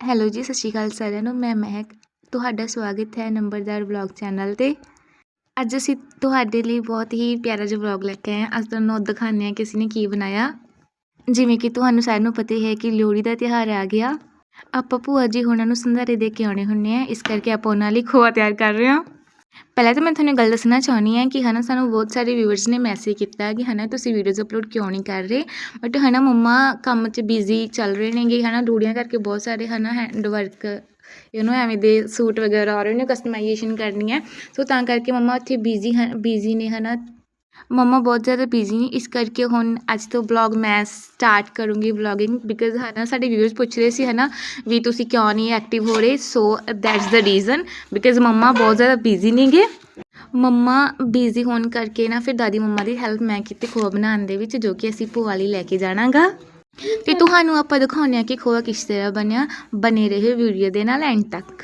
Hello ਜੀ, ਸਤਿ ਸ਼੍ਰੀ ਅਕਾਲ ਸਾਰਿਆਂ ਨੂੰ, ਮੈਂ ਮਹਿਕ। ਤੁਹਾਡਾ ਸਵਾਗਤ ਹੈ ਨੰਬਰਦਾਰ ਵਲੌਗ ਚੈਨਲ ਤੇ। ਅੱਜ ਅਸੀਂ ਤੁਹਾਡੇ ਲਈ ਬਹੁਤ ਹੀ ਪਿਆਰਾ ਜਿਹਾ ਵਲੌਗ ਲੈ ਕੇ ਆਏ ਹਾਂ। ਅੱਜ ਤੁਹਾਨੂੰ ਦਿਖਾਉਂਦੇ ਹਾਂ ਕਿ ਅਸੀਂ ਨੇ ਕੀ ਬਣਾਇਆ। ਜਿਵੇਂ ਕਿ ਤੁਹਾਨੂੰ ਸਾਰਿਆਂ ਨੂੰ ਪਤਾ ਹੀ ਹੈ ਕਿ ਲੋਹੜੀ ਦਾ ਤਿਉਹਾਰ ਆ ਗਿਆ। ਆਪਾਂ ਭੂਆ ਜੀ ਉਹਨਾਂ ਨੂੰ ਸੰਧਾਰੇ ਦੇ ਕੇ ਆਉਣੇ ਹੁੰਨੇ ਆ ਇਸ ਕਰਕੇ ਆਪਾਂ ਉਹਨਾਂ ਲਈ ਖੋਆ ਤਿਆਰ ਕਰ ਰਹੇ ਹਾਂ। ਪਹਿਲਾਂ ਤਾਂ ਮੈਂ ਤੁਹਾਨੂੰ ਗੱਲ ਦੱਸਣਾ ਚਾਹੁੰਦੀ ਹਾਂ ਕਿ ਹੈ ਨਾ ਸਾਨੂੰ ਬਹੁਤ ਸਾਰੇ ਵਿਊਅਰਸ ਨੇ ਮੈਸੇਜ ਕੀਤਾ ਕਿ ਹੈ ਨਾ ਤੁਸੀਂ ਵੀਡੀਓਜ਼ ਅਪਲੋਡ ਕਿਉਂ ਨਹੀਂ ਕਰ ਰਹੇ? ਬਟ ਹੈ ਨਾ ਮੰਮਾ ਕੰਮ 'ਚ ਬਿਜ਼ੀ ਚੱਲ ਰਹੇ ਨੇਗੇ ਹੈ ਨਾ ਡੂੜੀਆਂ ਕਰਕੇ ਬਹੁਤ ਸਾਰੇ ਹਨਾ ਹੈਂਡ ਵਰਕ ਇਹਨੂੰ ਐਵੇਂ ਦੇ ਸੂਟ ਵਗੈਰਾ ਔਰ ਰਹੇ ਕਸਟਮਾਈਜੇਸ਼ਨ ਕਰਨੀ ਹੈ ਸੋ ਤਾਂ ਕਰਕੇ ਮੰਮਾ ਉੱਥੇ ਬਿਜ਼ੀ ਹਨ ਬਿਜ਼ੀ ਨੇ ਹੈ ਨਾ ਮੰਮਾ ਬਹੁਤ ਜ਼ਿਆਦਾ ਬਿਜ਼ੀ ਨੇ ਇਸ ਕਰਕੇ ਹੁਣ ਅੱਜ ਤੋਂ ਵਲੌਗ ਮੈਂ ਸਟਾਰਟ ਕਰੂੰਗੀ ਵਲੌਗਿੰਗ ਬਿਕਾਜ਼ ਨਾ ਸਾਡੇ ਵਿਊਅਰਸ ਪੁੱਛ ਰਹੇ ਸੀ ਹੈ ਨਾ ਵੀ ਤੁਸੀਂ ਕਿਉਂ ਨਹੀਂ ਐਕਟਿਵ ਹੋ ਰਹੇ so that's the reason because ਮੰਮਾ ਬਹੁਤ ਜ਼ਿਆਦਾ ਬਿਜ਼ੀ ਨੇਗੇ ਮੰਮਾ ਬਿਜ਼ੀ ਹੋਣ ਕਰਕੇ ਨਾ ਫਿਰ ਦਾਦੀ ਮੰਮਾ ਦੀ ਹੈਲਪ ਮੈਂ ਕੀਤੀ ਖੋਆ ਬਣਾਉਣ ਦੇ ਵਿੱਚ ਜੋ ਕਿ ਅਸੀਂ ਭੂਆ ਲਈ ਲੈ ਕੇ ਜਾਣਾਗਾ ਤੇ ਤੁਹਾਨੂੰ ਆਪਾਂ ਦਿਖਾਉਂਦੇ ਹਾਂ ਕਿ ਖੋਆ ਕਿਸ ਤਰ੍ਹਾਂ ਬਣਿਆ ਬਨੇ ਰਹੇ ਵੀਡੀਓ ਦੇ ਨਾਲ ਐਂਡ ਤੱਕ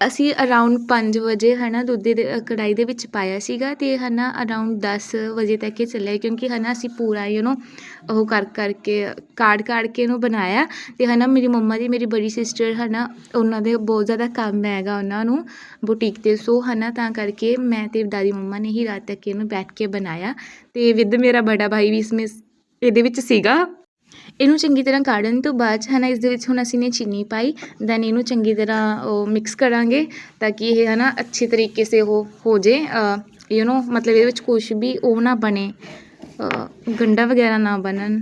ਅਸੀਂ ਅਰਾਊਂਡ ਪੰਜ ਵਜੇ ਹੈ ਨਾ ਦੁੱਧ ਦੇ ਕੜਾਹੀ ਦੇ ਵਿੱਚ ਪਾਇਆ ਸੀਗਾ ਅਤੇ ਹੈ ਨਾ ਅਰਾਊਂਡ ਦਸ ਵਜੇ ਤੱਕ ਇਹ ਚੱਲਿਆ ਕਿਉਂਕਿ ਹੈ ਨਾ ਅਸੀਂ ਪੂਰਾ ਯੂ نو ਉਹ ਕਰ, ਕਰਕੇ, ਕਾੜ ਕਾੜ ਕੇ ਇਹਨੂੰ ਬਣਾਇਆ ਅਤੇ ਹੈ ਨਾ ਮੇਰੀ ਮੰਮਾ ਦੀ ਮੇਰੀ ਬੜੀ ਸਿਸਟਰ ਹੈ ਨਾ ਉਹਨਾਂ ਦੇ ਬਹੁਤ ਜ਼ਿਆਦਾ ਕੰਮ ਹੈਗਾ ਉਹਨਾਂ ਨੂੰ ਬੁਟੀਕ ਤੇ, ਸੋ ਹੈ ਨਾ ਤਾਂ ਕਰਕੇ ਮੈਂ ਅਤੇ ਦਾਦੀ ਮੰਮਾ ਨੇ ਹੀ ਰਾਤ ਤੱਕ ਇਹਨੂੰ ਬੈਠ ਕੇ ਬਣਾਇਆ ਅਤੇ ਵਿਦ ਮੇਰਾ ਬੜਾ ਭਾਈ ਵੀ ਇਸਮੇ ਇਹਦੇ ਵਿੱਚ ਸੀਗਾ ਇਹਨੂੰ ਚੰਗੀ ਤਰ੍ਹਾਂ ਕਾੜਨ ਤੋਂ ਬਾਅਦ 'ਚ ਹੈ ਨਾ ਇਸ ਦੇ ਵਿੱਚ ਹੁਣ ਅਸੀਂ ਨੇ ਚੀਨੀ ਪਾਈ ਦੈਨ ਇਹਨੂੰ ਚੰਗੀ ਤਰ੍ਹਾਂ ਉਹ ਮਿਕਸ ਕਰਾਂਗੇ ਤਾਂ ਕਿ ਇਹ ਹੈ ਨਾ ਅੱਛੇ ਤਰੀਕੇ ਸੇ ਉਹ ਹੋ ਜੇ ਯੂ نو ਮਤਲਬ ਇਹਦੇ ਵਿੱਚ ਕੁਝ ਵੀ ਉਹ ਨਾ ਬਣੇ ਅ, ਗੰਡਾ ਵਗੈਰਾ ਨਾ ਬਣਨ।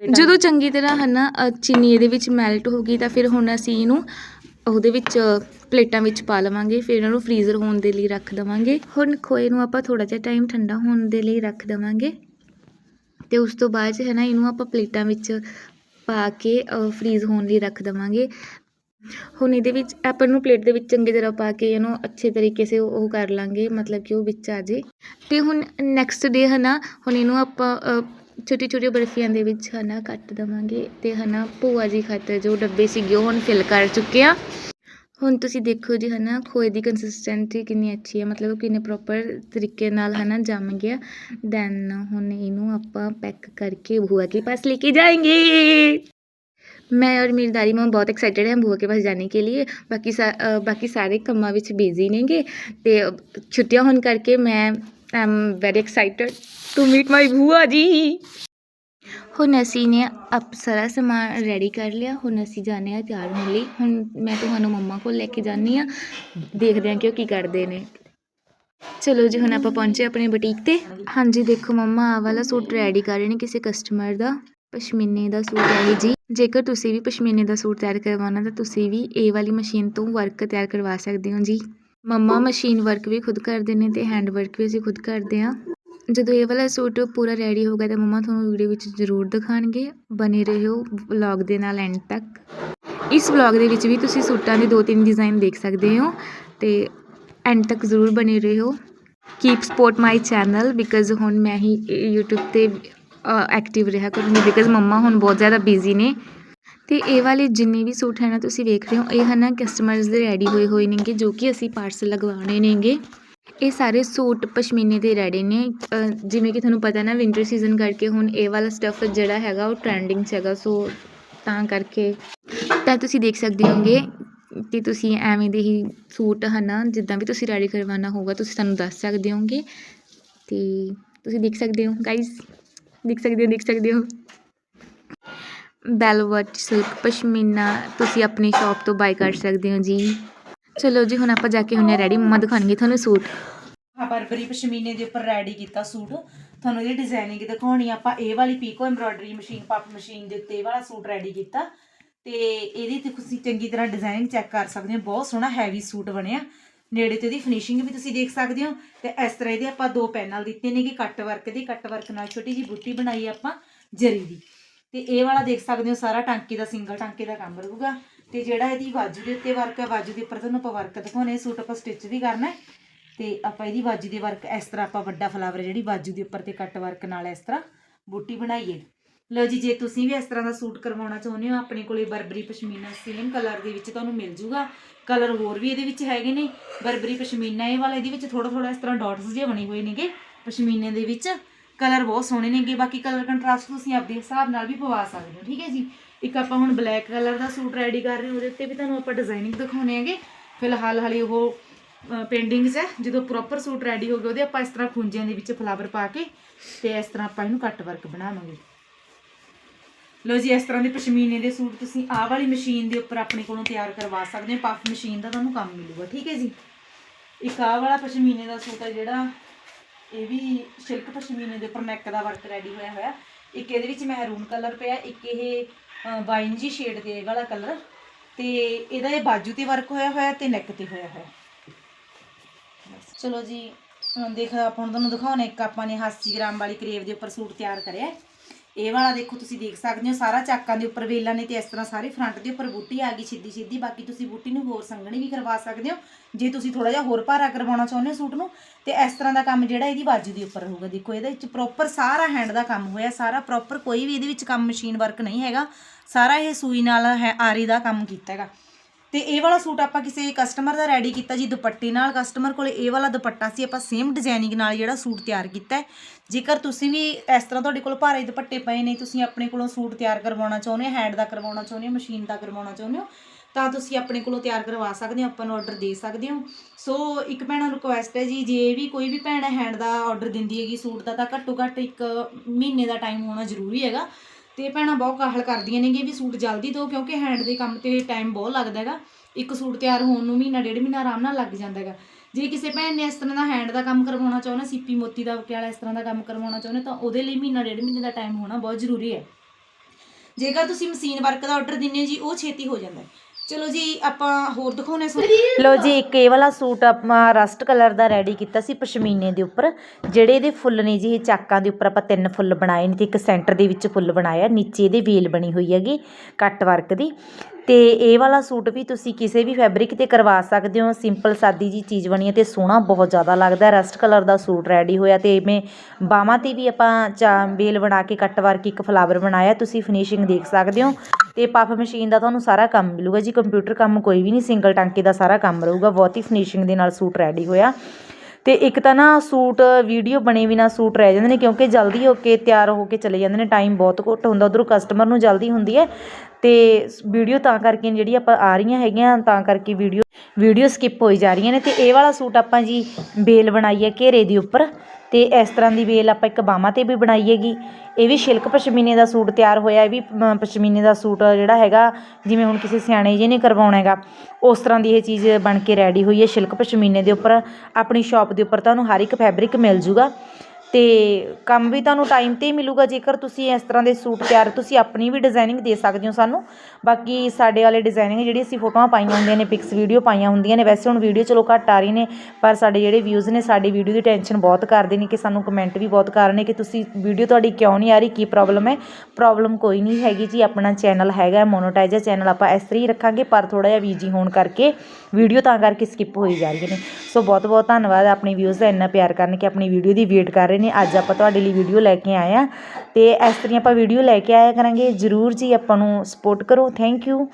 ਜਦੋਂ ਚੰਗੀ ਤਰ੍ਹਾਂ ਹੈ ਨਾ ਚੀਨੀ ਇਹਦੇ ਵਿੱਚ ਮੈਲਟ ਹੋ ਗਈ ਤਾਂ ਫਿਰ ਹੁਣ ਅਸੀਂ ਇਹਨੂੰ ਉਹਦੇ ਵਿੱਚ ਪਲੇਟਾਂ ਵਿੱਚ ਪਾ ਲਵਾਂਗੇ ਫਿਰ ਇਹਨਾਂ ਨੂੰ ਫਰੀਜ਼ਰ ਹੋਣ ਦੇ ਲਈ ਰੱਖ ਦੇਵਾਂਗੇ। ਹੁਣ ਖੋਏ ਨੂੰ ਆਪਾਂ ਥੋੜਾ ਜਿਹਾ ਟਾਈਮ ਠੰਡਾ ਹੋਣ ਦੇ ਲਈ ਰੱਖ ਦੇਵਾਂਗੇ। ਅਤੇ ਉਸ ਤੋਂ ਬਾਅਦ 'ਚ ਹੈ ਨਾ ਇਹਨੂੰ ਆਪਾਂ ਪਲੇਟਾਂ ਵਿੱਚ ਪਾ ਕੇ ਫਰੀਜ਼ ਹੋਣ ਲਈ ਰੱਖ ਦੇਵਾਂਗੇ। ਹੁਣ ਇਹਦੇ ਵਿੱਚ ਆਪਾਂ ਨੂੰ ਪਲੇਟ ਦੇ ਵਿੱਚ ਚੰਗੀ ਤਰ੍ਹਾਂ ਪਾ ਕੇ ਇਹਨੂੰ ਅੱਛੇ ਤਰੀਕੇ ਸੇ ਉਹ ਕਰ ਲਾਂਗੇ, ਮਤਲਬ ਕਿ ਉਹ ਵਿੱਚ ਆ ਜੇ। ਅਤੇ ਹੁਣ ਨੈਕਸਟ ਡੇ ਹੈ ਨਾ, ਹੁਣ ਇਹਨੂੰ ਆਪਾਂ ਛੋਟੀ ਛੋਟੀ ਬਰਫੀਆਂ ਦੇ ਵਿੱਚ ਹੈ ਨਾ ਕੱਟ ਦੇਵਾਂਗੇ ਤੇ ਹੈ ਨਾ ਭੂਆ ਜੀ ਖਾਤਰ ਜੋ ਡੱਬੇ ਸੀਗੇ ਉਹ ਹੁਣ ਫਿਲ ਕਰ ਚੁੱਕੇ ਆ। ਹੁਣ ਤੁਸੀਂ ਦੇਖੋ ਜੀ ਹਨਾ ਖੋਏ ਦੀ ਕੰਸਿਸਟੈਂਸੀ ਕਿੰਨੀ ਅੱਛੀ ਹੈ ਮਤਲਬ ਕਿੰਨੇ ਪ੍ਰੋਪਰ ਤਰੀਕੇ ਨਾਲ ਹਨਾ ਜੰਮ ਗਿਆ ਦੈਨ ਹੁਣ ਇਹਨੂੰ ਆਪਾਂ ਪੈਕ ਕਰਕੇ ਭੂਆ के पास लेके जाएंगे मैं और मेरी दादी माँ बहुत एक्साइटेड है भूआ के पास जाने के लिए बाकी सा अ, बाकी ਸਾਰੇ ਕੰਮਾਂ ਵਿੱਚ ਬਿਜ਼ੀ ਨੇਗੇ ਤੇ ਛੁੱਟੀਆਂ ਹੋਣ ਕਰਕੇ ਮੈਂ ਆਮ very excited to meet my ਭੂਆ ਜੀ ਹੁਣ ਅਸੀਂ ਨੇ ਆਪ ਸਾਰਾ ਸਮਾਨ ਰੈਡੀ ਕਰ ਲਿਆ। ਹੁਣ ਅਸੀਂ ਜਾਂਦੇ ਹਾਂ ਤਿਆਰ ਹੋਣ ਲਈ। ਹੁਣ ਮੈਂ ਤੁਹਾਨੂੰ ਮੰਮਾ ਕੋਲ ਲੈ ਕੇ ਜਾਂਦੀ ਹਾਂ। ਦੇਖਦੇ ਹਾਂ ਕਿ ਉਹ ਕੀ ਕਰਦੇ ਨੇ। ਚਲੋ ਜੀ, ਹੁਣ ਆਪਾਂ ਪਹੁੰਚੇ ਆਪਣੇ ਬੁਟੀਕ ਤੇ। ਹਾਂਜੀ, ਦੇਖੋ ਮੰਮਾ ਆ ਵਾਲਾ ਸੂਟ ਰੈਡੀ ਕਰ ਰਹੇ ਨੇ ਕਿਸੇ ਕਸਟਮਰ ਦਾ। ਪਸ਼ਮੀਨੇ ਦਾ ਸੂਟ ਹੈ ਜੀ। ਜੇਕਰ ਤੁਸੀਂ ਵੀ ਪਸ਼ਮੀਨੇ ਦਾ ਸੂਟ ਤਿਆਰ ਕਰਵਾਉਣਾ, ਤਾਂ ਤੁਸੀਂ ਵੀ ਇਹ ਵਾਲੀ ਮਸ਼ੀਨ ਤੋਂ ਵਰਕ ਤਿਆਰ ਕਰਵਾ ਸਕਦੇ ਹੋ ਜੀ। ਮੰਮਾ ਮਸ਼ੀਨ ਵਰਕ ਵੀ ਖੁਦ ਕਰਦੇ ਨੇ ਤੇ ਹੈਂਡ ਵਰਕ ਵੀ ਅਸੀਂ ਖੁਦ ਕਰਦੇ ਹਾਂ। ਜਦੋਂ ਇਹ ਵਾਲਾ ਸੂਟ ਪੂਰਾ ਰੈਡੀ ਹੋ ਗਿਆ ਤਾਂ ਮੰਮਾ ਤੁਹਾਨੂੰ ਵੀਡੀਓ ਵਿੱਚ ਜ਼ਰੂਰ ਦਿਖਾਣਗੇ। ਬਨੇ ਰਹੋ ਵਲੌਗ ਦੇ ਨਾਲ ਐਂਡ ਤੱਕ। ਇਸ ਵਲੌਗ ਦੇ ਵਿੱਚ ਵੀ ਤੁਸੀਂ ਸੂਟਾਂ ਦੇ ਦੋ ਤਿੰਨ ਡਿਜ਼ਾਈਨ ਦੇਖ ਸਕਦੇ ਹੋ ਤੇ ਐਂਡ ਤੱਕ ਜ਼ਰੂਰ ਬਨੇ ਰਹੋ। Keep support my channel because ਹੁਣ ਮੈਂ ਹੀ YouTube ਤੇ ਐਕਟਿਵ ਰਿਹਾ ਕਰੂੰਗੀ ਬਿਕਾਜ਼ ਮੰਮਾ ਹੁਣ ਬਹੁਤ ਜ਼ਿਆਦਾ ਬਿਜ਼ੀ ਨੇ। ਤੇ ਇਹ ਵਾਲੇ ਜਿੰਨੇ ਵੀ ਸੂਟ ਹੈ ਨਾ ਤੁਸੀਂ ਵੇਖ ਰਹੇ ਹੋ, ਇਹ ਹਨ ਕਸਟਮਰਸ ਦੇ ਰੈਡੀ ਹੋਏ ਹੋਏ ਨੇਗੇ ਜੋ ਕਿ ਅਸੀਂ ਪਾਰਸਲ ਲਗਵਾਉਣੇ ਨੇਗੇ। ਇਹ ਸਾਰੇ ਸੂਟ ਪਸ਼ਮੀਨੇ ਦੇ ਰੈਡੀ ਨੇ। ਜਿਵੇਂ ਕਿ ਤੁਹਾਨੂੰ ਪਤਾ ਨਾ ਵਿੰਟਰ ਸੀਜ਼ਨ ਕਰਕੇ ਹੁਣ ਇਹ ਵਾਲਾ ਸਟੱਫ ਜਿਹੜਾ ਹੈਗਾ ਉਹ ਟ੍ਰੈਂਡਿੰਗ 'ਚ ਹੈਗਾ, ਸੋ ਤਾਂ ਕਰਕੇ ਤਾਂ ਤੁਸੀਂ ਦੇਖ ਸਕਦੇ ਹੋਗੇ ਕਿ ਤੁਸੀਂ ਐਵੇਂ ਦੇ ਹੀ ਸੂਟ ਹਨਾ, ਜਿੱਦਾਂ ਵੀ ਤੁਸੀਂ ਰੈਡੀ ਕਰਵਾਉਣਾ ਹੋਊਗਾ, ਤੁਸੀਂ ਸਾਨੂੰ ਦੱਸ ਸਕਦੇ ਹੋਗੇ। ਤੇ ਤੁਸੀਂ ਦੇਖ ਸਕਦੇ ਹੋ ਗਾਇਜ਼ ਦੇਖ ਸਕਦੇ ਹੋ, ਦੇਖ ਸਕਦੇ ਹੋ। ਬੈਲਵਟ ਸਿਲਕ ਪਸ਼ਮੀਨਾ, ਤੁਸੀਂ ਆਪਣੀ ਸ਼ਾਪ ਤੋਂ ਬਾਈ ਕਰ ਸਕਦੇ ਹੋ ਜੀ। ਚਲੋ ਜੀ, ਹੁਣ ਆਪਾਂ ਜਾ ਕੇ ਹੁੰਨੇ ਰੈਡੀ ਮੰਮਾ ਦਿਖਾਣਗੇ ਤੁਹਾਨੂੰ ਸੂਟ। ਆ ਬਰਬਰੀ ਪਸ਼ਮੀਨੇ ਦੇ ਉੱਪਰ ਰੈਡੀ ਕੀਤਾ ਸੂਟ। ਤੁਹਾਨੂੰ ਇਹਦੀ ਡਿਜ਼ਾਈਨਿੰਗ ਦਿਖਾਉਣੀ ਆ। ਆਪਾਂ ਇਹ ਵਾਲੀ ਪੀਕੋ ਐਮਬ੍ਰੋਇਡਰੀ ਮਸ਼ੀਨ ਪੱਪ ਮਸ਼ੀਨ ਦੇ ਉੱਤੇ ਇਹ ਵਾਲਾ ਸੂਟ ਰੈਡੀ ਕੀਤਾ। ਤੇ ਇਹਦੀ ਤੇ ਤੁਸੀਂ ਚੰਗੀ ਤਰ੍ਹਾਂ ਡਿਜ਼ਾਈਨਿੰਗ ਚੈੱਕ ਕਰ ਸਕਦੇ ਹੋ। ਬਹੁਤ ਸੋਹਣਾ ਹੈਵੀ ਸੂਟ ਬਣਿਆ। ਨੇੜੇ ਤੇ ਇਹਦੀ ਫਿਨਿਸ਼ਿੰਗ ਵੀ ਤੁਸੀਂ ਦੇਖ ਸਕਦੇ ਹੋ। ਤੇ ਇਸ ਤਰ੍ਹਾਂ ਇਹਦੇ ਆਪਾਂ ਦੋ ਪੈਨਲ ਦਿੱਤੇ ਨੇ ਕਿ ਕੱਟ ਵਰਕ ਦੀ। ਕੱਟ ਵਰਕ ਨਾਲ ਛੋਟੀ ਜੀ ਬੂਟੀ ਬਣਾਈ ਆਪਾਂ ਜਰੀ ਦੀ। ਤੇ ਇਹ ਵਾਲਾ ਦੇਖ ਸਕਦੇ ਹੋ, ਸਾਰਾ ਟਾਂਕੇ ਦਾ ਸਿੰਗਲ ਟਾਂਕੇ ਦਾ ਕੰਮ ਰਹੂਗਾ। ਤੇ ਜਿਹੜਾ ਇਹਦੀ ਬਾਜੂ ਦੇ ਉੱਤੇ ਵਰਕ ਹੈ ਬਾਜੂ ਦੇ ਉੱਪਰ ਤੁਹਾਨੂੰ ਆਪਾਂ ਵਰਕ ਦਿਖਾਉਣੇ, ਸੂਟ ਆਪਾਂ ਸਟਿਚ ਵੀ ਕਰਨਾ ਹੈ। ਤੇ ਆਪਾਂ ਇਹਦੀ ਬਾਜੂ ਦੇ ਵਰਕ ਇਸ ਤਰ੍ਹਾਂ ਆਪਾਂ ਵੱਡਾ ਫਲਾਵਰ ਜਿਹੜੀ ਬਾਜੂ ਦੇ ਉੱਪਰ ਤੇ ਕੱਟ ਵਰਕ ਨਾਲ ਇਸ ਤਰ੍ਹਾਂ ਬੂਟੀ ਬਣਾਈਏ। ਲਓ ਜੀ, ਜੇ ਤੁਸੀਂ ਵੀ ਇਸ ਤਰ੍ਹਾਂ ਦਾ ਸੂਟ ਕਰਵਾਉਣਾ ਚਾਹੁੰਦੇ ਹੋ, ਆਪਣੇ ਕੋਲੇ ਬਰਬਰੀ ਪਸ਼ਮੀਨਾ ਸੇਮ ਕਲਰ ਦੇ ਵਿੱਚ ਤੁਹਾਨੂੰ ਮਿਲ ਜੂਗਾ। ਕਲਰ ਹੋਰ ਵੀ ਇਹਦੇ ਵਿੱਚ ਹੈਗੇ ਨੇ। ਬਰਬਰੀ ਪਸ਼ਮੀਨਾ ਇਹ ਵਾਲਾ, ਇਹਦੇ ਵਿੱਚ ਥੋੜਾ ਥੋੜਾ ਇਸ ਤਰ੍ਹਾਂ ਡਾਟਸ ਜਿਹੇ ਬਣੇ ਹੋਏ ਨੇਗੇ ਪਸ਼ਮੀਨੇ ਦੇ ਵਿੱਚ। ਕਲਰ ਬਹੁਤ ਸੋਹਣੇ ਨੇਗੇ, ਬਾਕੀ ਕਲਰ ਕੰਟਰਾਸਟ ਤੁਸੀਂ ਆਪਦੇ ਹਿਸਾਬ ਨਾਲ ਵੀ ਪਵਾ ਸਕਦੇ ਹੋ, ਠੀਕ ਹੈ ਜੀ? ਇੱਕ ਆਪਾਂ ਹੁਣ ਬਲੈਕ ਕਲਰ ਦਾ ਸੂਟ ਰੈਡੀ ਕਰ ਰਹੇ ਹਾਂ, ਉਹਦੇ ਉੱਤੇ ਵੀ ਤੁਹਾਨੂੰ ਆਪਾਂ ਡਿਜ਼ਾਈਨਿੰਗ ਦਿਖਾਉਣੇ ਹੈਗੇ। ਫਿਲਹਾਲ ਹਾਲੇ ਉਹ ਪੇਂਡਿੰਗ 'ਚ ਹੈ, ਜਦੋਂ ਪ੍ਰੋਪਰ ਸੂਟ ਰੈਡੀ ਹੋ ਗਿਆ, ਉਹਦੇ ਆਪਾਂ ਇਸ ਤਰ੍ਹਾਂ ਖੁੰਝਿਆਂ ਦੇ ਵਿੱਚ ਫਲਾਵਰ ਪਾ ਕੇ ਤੇ ਇਸ ਤਰ੍ਹਾਂ ਆਪਾਂ ਇਹਨੂੰ ਕੱਟ ਵਰਕ ਬਣਾਵਾਂਗੇ। ਲੋ ਜੀ, ਇਸ ਤਰ੍ਹਾਂ ਦੇ ਪਸ਼ਮੀਨੇ ਦੇ ਸੂਟ ਤੁਸੀਂ ਆਹ ਵਾਲੀ ਮਸ਼ੀਨ ਦੇ ਉੱਪਰ ਆਪਣੇ ਕੋਲੋਂ ਤਿਆਰ ਕਰਵਾ ਸਕਦੇ ਹੋ ਪਫ ਮਸ਼ੀਨ ਦਾ ਤੁਹਾਨੂੰ ਕੰਮ ਮਿਲੂਗਾ, ਠੀਕ ਹੈ ਜੀ? ਇੱਕ ਆਹ ਵਾਲਾ ਪਸ਼ਮੀਨੇ ਦਾ ਸੂਟ ਹੈ ਜਿਹੜਾ, ਇਹ ਵੀ ਸਿਲਕ ਪਸ਼ਮੀਨੇ ਦੇ ਉੱਪਰ ਨੈਕ ਦਾ ਵਰਕ ਰੈਡੀ ਹੋਇਆ ਹੋਇਆ। ਇੱਕ ਇਹਦੇ ਵਿੱਚ ਮਹਿਰੂਨ ਕਲਰ ਪਿਆ, ਇੱਕ ਇਹ ਵਾਈਨ ਜੀ ਸ਼ੇਡ ਦੇ ਵਾਲਾ ਕਲਰ ਤੇ ਇਹਦਾ ਇਹ ਬਾਜੂ ਤੇ ਵਰਕ ਹੋਇਆ ਹੋਇਆ ਤੇ ਨੈਕ ਤੇ ਹੋਇਆ ਹੋਇਆ। ਚਲੋ ਜੀ, ਹੁਣ ਦੇਖ, ਆਪਾਂ ਤੁਹਾਨੂੰ ਦਿਖਾਉਣਾ, ਇੱਕ ਆਪਾਂ ਨੇ 80 ਗ੍ਰਾਮ ਵਾਲੀ ਕਰੇਵ ਦੇ ਉੱਪਰ ਸੂਟ ਤਿਆਰ ਕਰਿਆ। ਇਹ ਵਾਲਾ ਦੇਖੋ ਤੁਸੀਂ ਦੇਖ ਸਕਦੇ ਹੋ, ਸਾਰਾ ਚਾਕਾਂ ਦੇ ਉੱਪਰ ਵੇਲਾਂ ਨੇ ਤੇ ਇਸ ਤਰ੍ਹਾਂ ਸਾਰੇ ਫਰੰਟ ਦੇ ਉੱਪਰ ਬੂਟੀ ਆ ਗਈ ਸਿੱਧੀ ਸਿੱਧੀ, ਬਾਕੀ ਤੁਸੀਂ ਬੂਟੀ ਨੂੰ ਹੋਰ ਸੰਘਣੀ ਵੀ ਕਰਵਾ ਸਕਦੇ ਹੋ। ਜੇ ਤੁਸੀਂ ਥੋੜਾ ਜਿਹਾ ਹੋਰ ਭਾਰਾ ਕਰਵਾਉਣਾ ਚਾਹੁੰਦੇ ਹੋ ਸੂਟ ਨੂੰ, ਤੇ ਇਸ ਤਰ੍ਹਾਂ ਦਾ ਕੰਮ ਜਿਹੜਾ ਇਹਦੀ ਬਾਜੂ ਦੇ ਉੱਪਰ ਹੋਊਗਾ। ਦੇਖੋ ਇਹਦੇ ਵਿੱਚ ਪ੍ਰੋਪਰ ਸਾਰਾ ਹੈਂਡ ਦਾ ਕੰਮ ਹੋਇਆ, ਸਾਰਾ ਪ੍ਰੋਪਰ ਕੋਈ ਵੀ ਇਹਦੇ ਵਿੱਚ ਕੰਮ ਮਸ਼ੀਨ ਵਰਕ ਨਹੀਂ ਹੈਗਾ। ਸਾਰਾ ਇਹ ਸੂਈ ਨਾਲ ਹੈ, ਆਰੀ ਦਾ ਕੰਮ ਕੀਤਾ ਹੈਗਾ। ਤੇ ਇਹ ਵਾਲਾ ਸੂਟ ਆਪਾਂ ਕਿਸੇ ਕਸਟਮਰ ਦਾ ਰੈਡੀ ਕੀਤਾ ਜੀ ਦੁਪੱਟੇ ਨਾਲ। ਕਸਟਮਰ ਕੋਲੇ ਇਹ ਵਾਲਾ ਦੁਪੱਟਾ ਸੀ, ਆਪਾਂ ਸੇਮ ਡਿਜ਼ਾਈਨਿੰਗ ਨਾਲ ਜਿਹੜਾ ਸੂਟ ਤਿਆਰ ਕੀਤਾ ਹੈ। ਜੇਕਰ ਤੁਸੀਂ ਵੀ ਇਸ ਤਰ੍ਹਾਂ ਤੁਹਾਡੇ ਕੋਲ ਭਾਰੇ ਦੁਪੱਟੇ ਪਏ ਨੇ, ਤੁਸੀਂ ਆਪਣੇ ਕੋਲੋਂ ਸੂਟ ਤਿਆਰ ਕਰਵਾਉਣਾ ਚਾਹੁੰਦੇ ਹੋ ਹੈਂਡ ਦਾ ਕਰਵਾਉਣਾ ਚਾਹੁੰਦੇ ਹੋ ਮਸ਼ੀਨ ਦਾ ਕਰਵਾਉਣਾ ਚਾਹੁੰਦੇ ਹੋ, ਤਾਂ ਤੁਸੀਂ ਆਪਣੇ ਕੋਲੋਂ ਤਿਆਰ ਕਰਵਾ ਸਕਦੇ ਹੋ, ਆਪਾਂ ਨੂੰ ਆਰਡਰ ਦੇ ਸਕਦੇ ਹੋ। ਸੋ ਇੱਕ ਭੈਣਾਂ ਨੂੰ ਰਿਕੁਐਸਟ ਹੈ ਜੀ, ਜੇ ਵੀ ਕੋਈ ਵੀ ਭੈਣ ਹੈਂਡ ਦਾ ਆਰਡਰ ਦਿੰਦੀ ਹੈਗੀ ਸੂਟ ਦਾ, ਤਾਂ ਘੱਟੋ ਘੱਟ ਇੱਕ ਮਹੀਨੇ ਦਾ ਟਾਈਮ ਹੋਣਾ ਜ਼ਰੂਰੀ ਹੈਗਾ। ਤੇ ਭੈਣਾਂ ਬਹੁਤ ਕਾਹਲ ਕਰਦੀਆਂ ਨੇਗੇ ਵੀ ਸੂਟ ਜਲਦੀ ਦਿਓ ਕਿਉਂਕਿ ਹੈਂਡ ਦੇ ਕੰਮ ਤੇ ਟਾਈਮ ਬਹੁਤ ਲੱਗਦਾ ਹੈਗਾ। ਇੱਕ ਸੂਟ ਤਿਆਰ ਹੋਣ ਨੂੰ ਮਹੀਨਾ, ਡੇਢ ਮਹੀਨਾ ਆਰਾਮ ਨਾਲ ਲੱਗ ਜਾਂਦਾ ਹੈਗਾ। ਜੇ ਕਿਸੇ ਭੈਣ ਨੇ ਇਸ ਤਰ੍ਹਾਂ ਦਾ ਹੈਂਡ ਦਾ ਕੰਮ ਕਰਵਾਉਣਾ ਚਾਹੁੰਦਾ, ਸੀਪੀ ਮੋਤੀ ਦਾ ਵਕਿਆਲਾ ਇਸ ਤਰ੍ਹਾਂ ਦਾ ਕੰਮ ਕਰਵਾਉਣਾ ਚਾਹੁੰਦੇ, ਤਾਂ ਉਹਦੇ ਲਈ ਮਹੀਨਾ, ਡੇਢ ਮਹੀਨੇ ਦਾ ਟਾਈਮ ਹੋਣਾ ਬਹੁਤ ਜ਼ਰੂਰੀ ਹੈ। ਜੇਕਰ ਤੁਸੀਂ ਮਸ਼ੀਨ ਵਰਕ ਦਾ ਆਰਡਰ ਦਿੰਦੇ ਹੋ ਜੀ, ਉਹ ਛੇਤੀ ਹੋ ਜਾਂਦਾ ਚਲੋ ਜੀ, ਆਪਾਂ ਹੋਰ ਦਿਖਾਉਣੇ ਸੋ ਲੋ ਜੀ, ਇੱਕ ਇਹ ਵਾਲਾ ਸੂਟ ਆਪਾਂ ਰਸਟ ਕਲਰ ਦਾ ਰੈਡੀ ਕੀਤਾ ਸੀ ਪਸ਼ਮੀਨੇ ਦੇ ਉੱਪਰ। ਜਿਹੜੇ ਇਹਦੇ ਫੁੱਲ ਨੇ ਜੀ, ਇਹ ਚਾਕਾਂ ਦੇ ਉੱਪਰ ਆਪਾਂ ਤਿੰਨ ਫੁੱਲ ਬਣਾਏ ਨੇ ਤੇ ਇੱਕ ਸੈਂਟਰ ਦੇ ਵਿੱਚ ਫੁੱਲ ਬਣਾਇਆ। ਨੀਚੇ ਇਹਦੇ ਵੇਲ ਬਣੀ ਹੋਈ ਹੈਗੀ, ਕੱਟ ਵਰਕ ਦੀ। ਤੇ ਇਹ ਵਾਲਾ ਸੂਟ ਵੀ ਤੁਸੀਂ ਕਿਸੇ ਵੀ ਫੈਬਰਿਕ ਤੇ ਕਰਵਾ ਸਕਦੇ ਹੋ। ਸਿੰਪਲ ਸਾਦੀ ਜੀ ਚੀਜ਼ ਬਣੀ ਹੈ ਤੇ ਸੋਹਣਾ ਬਹੁਤ ਜ਼ਿਆਦਾ ਲੱਗਦਾ ਰਸਟ ਕਲਰ ਦਾ ਸੂਟ ਰੈਡੀ ਹੋਇਆ ਤੇ ਇਵੇਂ ਬਾਹਾਂ ਤੇ ਵੀ ਆਪਾਂ ਚਾ ਵੇਲ ਬਣਾ ਕੇ ਕੱਟ ਵਰਕ ਇੱਕ ਫਲਾਵਰ ਬਣਾਇਆ। ਤੁਸੀਂ ਫਿਨਿਸ਼ਿੰਗ ਦੇਖ ਸਕਦੇ ਹੋ ਤੇ ਪਫ ਮਸ਼ੀਨ ਦਾ ਤੁਹਾਨੂੰ ਸਾਰਾ ਕੰਮ ਮਿਲੂਗਾ ਜੀ। ਕੰਪਿਊਟਰ ਕੰਮ ਕੋਈ ਵੀ ਨਹੀਂ ਸਿੰਗਲ ਟਾਂਕੇ ਦਾ ਸਾਰਾ ਕੰਮ ਰਹੂਗਾ। ਬਹੁਤ ਹੀ ਫਿਨਿਸ਼ਿੰਗ ਦੇ ਨਾਲ ਸੂਟ ਰੈਡੀ ਹੋਇਆ। ਤੇ ਇੱਕ ਤਾਂ ਨਾ ਸੂਟ ਵੀਡੀਓ ਬਣੇ ਬਿਨਾ ਸੂਟ ਰਹਿ ਜਾਂਦੇ ਨੇ ਕਿਉਂਕਿ ਜਲਦੀ ਹੋ ਕੇ ਤਿਆਰ ਹੋ ਕੇ ਚਲੇ ਜਾਂਦੇ ਨੇ। ਟਾਈਮ ਬਹੁਤ ਘੱਟ ਹੁੰਦਾ, ਉਧਰੋਂ ਕਸਟਮਰ ਨੂੰ ਜਲਦੀ ਹੁੰਦੀ ਹੈ। ਅਤੇ ਵੀਡੀਓ ਤਾਂ ਕਰਕੇ ਜਿਹੜੀ ਆਪਾਂ ਆ ਰਹੀਆਂ ਹੈਗੀਆਂ, ਤਾਂ ਕਰਕੇ ਵੀਡੀਓ ਵੀਡੀਓ ਸਕਿਪ ਹੋਈ ਜਾ ਰਹੀਆਂ ਨੇ ਅਤੇ ਇਹ ਵਾਲਾ ਸੂਟ ਆਪਾਂ ਜੀ ਬੇਲ ਬਣਾਈ ਹੈ ਘੇਰੇ ਦੇ ਉੱਪਰ ਅਤੇ ਇਸ ਤਰ੍ਹਾਂ ਦੀ ਬੇਲ ਆਪਾਂ ਇੱਕ ਬਾਹਾਂ ਤੇ ਵੀ ਬਣਾਈ ਹੈਗੀ। ਇਹ ਵੀ ਸ਼ਿਲਕ ਪਸ਼ਮੀਨੇ ਦਾ ਸੂਟ ਤਿਆਰ ਹੋਇਆ, ਇਹ ਵੀ ਪਸ਼ਮੀਨੇ ਦਾ ਸੂਟ ਜਿਹੜਾ ਹੈਗਾ ਜਿਵੇਂ ਹੁਣ ਕਿਸੇ ਸਿਆਣੇ ਜਿਹੇ ਨੇ ਕਰਵਾਉਣਾ ਹੈਗਾ, ਉਸ ਤਰ੍ਹਾਂ ਦੀ ਇਹ ਚੀਜ਼ ਬਣ ਕੇ ਰੈਡੀ ਹੋਈ ਹੈ ਸ਼ਿਲਕ ਪਸ਼ਮੀਨੇ ਦੇ ਉੱਪਰ। ਆਪਣੀ ਸ਼ਾਪ ਦੇ ਉੱਪਰ ਤੁਹਾਨੂੰ ਹਰ ਇੱਕ ਫੈਬਰਿਕ ਮਿਲ ਜੂਗਾ। ਅਤੇ ਕੰਮ ਵੀ ਤੁਹਾਨੂੰ ਟਾਈਮ ਤੇ ਹੀ ਮਿਲੂਗਾ, ਜੇਕਰ ਤੁਸੀਂ ਇਸ ਤਰ੍ਹਾਂ ਦੇ ਸੂਟ ਤਿਆਰ, ਤੁਸੀਂ ਆਪਣੀ ਵੀ ਡਿਜ਼ਾਇਨਿੰਗ ਦੇ ਸਕਦੇ ਹੋ ਸਾਨੂੰ। ਬਾਕੀ ਸਾਡੇ ਵਾਲੇ ਡਿਜ਼ਾਈਨਿੰਗ ਜਿਹੜੀ ਅਸੀਂ ਫੋਟੋਆਂ ਪਾਈਆਂ ਹੁੰਦੀਆਂ ਨੇ ਪਿਕਸ ਵੀਡੀਓ ਪਾਈਆਂ ਹੁੰਦੀਆਂ ਨੇ, ਵੈਸੇ ਹੁਣ ਵੀਡੀਓ ਚਲੋ ਘੱਟ ਆ ਰਹੀ ਨੇ, ਪਰ ਸਾਡੇ ਜਿਹੜੇ ਵਿਊਜ਼ ਨੇ, ਸਾਡੀ ਵੀਡੀਓ ਦੀ ਟੈਨਸ਼ਨ ਬਹੁਤ ਕਰਦੇ ਨੇ ਕਿ ਸਾਨੂੰ ਕਮੈਂਟ ਵੀ ਬਹੁਤ ਕਰ ਰਹੇ ਨੇ ਕਿ ਤੁਸੀਂ ਵੀਡੀਓ ਤੁਹਾਡੀ ਕਿਉਂ ਨਹੀਂ ਆ ਰਹੀ, ਕੀ ਪ੍ਰੋਬਲਮ ਹੈ? ਪ੍ਰੋਬਲਮ ਕੋਈ ਨਹੀਂ ਹੈਗੀ ਜੀ, ਆਪਣਾ ਚੈਨਲ ਹੈਗਾ ਮੋਨੋਟਾਈਜ਼ਰ ਚੈਨਲ ਆਪਾਂ ਇਸ ਤਰ੍ਹਾਂ ਹੀ ਰੱਖਾਂਗੇ, ਪਰ ਥੋੜਾ ਜਿਹਾ ਬੀਜੀ ਹੋਣ ਕਰਕੇ ਵੀਡੀਓ ਤਾਂ ਕਰਕੇ ਸਕਿਪ ਹੋਈ ਜਾ ਰਹੀਆਂ ਨੇ। ਸੋ ਬਹੁਤ ਬਹੁਤ ਧੰਨਵਾਦ, ਆਪਣੀ ਵਿਊਜ਼ ਦਾ ਇੰਨਾ ਪਿਆਰ ਕਰਨ ਕਿ ਆਪਣੀ ਵੀਡੀਓ ਦੀ ਵੇਟ ਕਰ ਰਹੇ ਨੇ, ਅੱਜ ਆਪਾਂ ਤੁਹਾਡੇ ਲਈ ਵੀਡੀਓ ਲੈ ਕੇ ਆਏ ਆ ਤੇ ਇਸ ਤਰ੍ਹਾਂ ਆਪਾਂ ਵੀਡੀਓ ਲੈ ਕੇ ਆਇਆ ਕਰਾਂਗੇ। ਜਰੂਰ ਜੀ ਆਪਾਂ ਨੂੰ ਸਪੋਰਟ ਕਰੋ। Thank you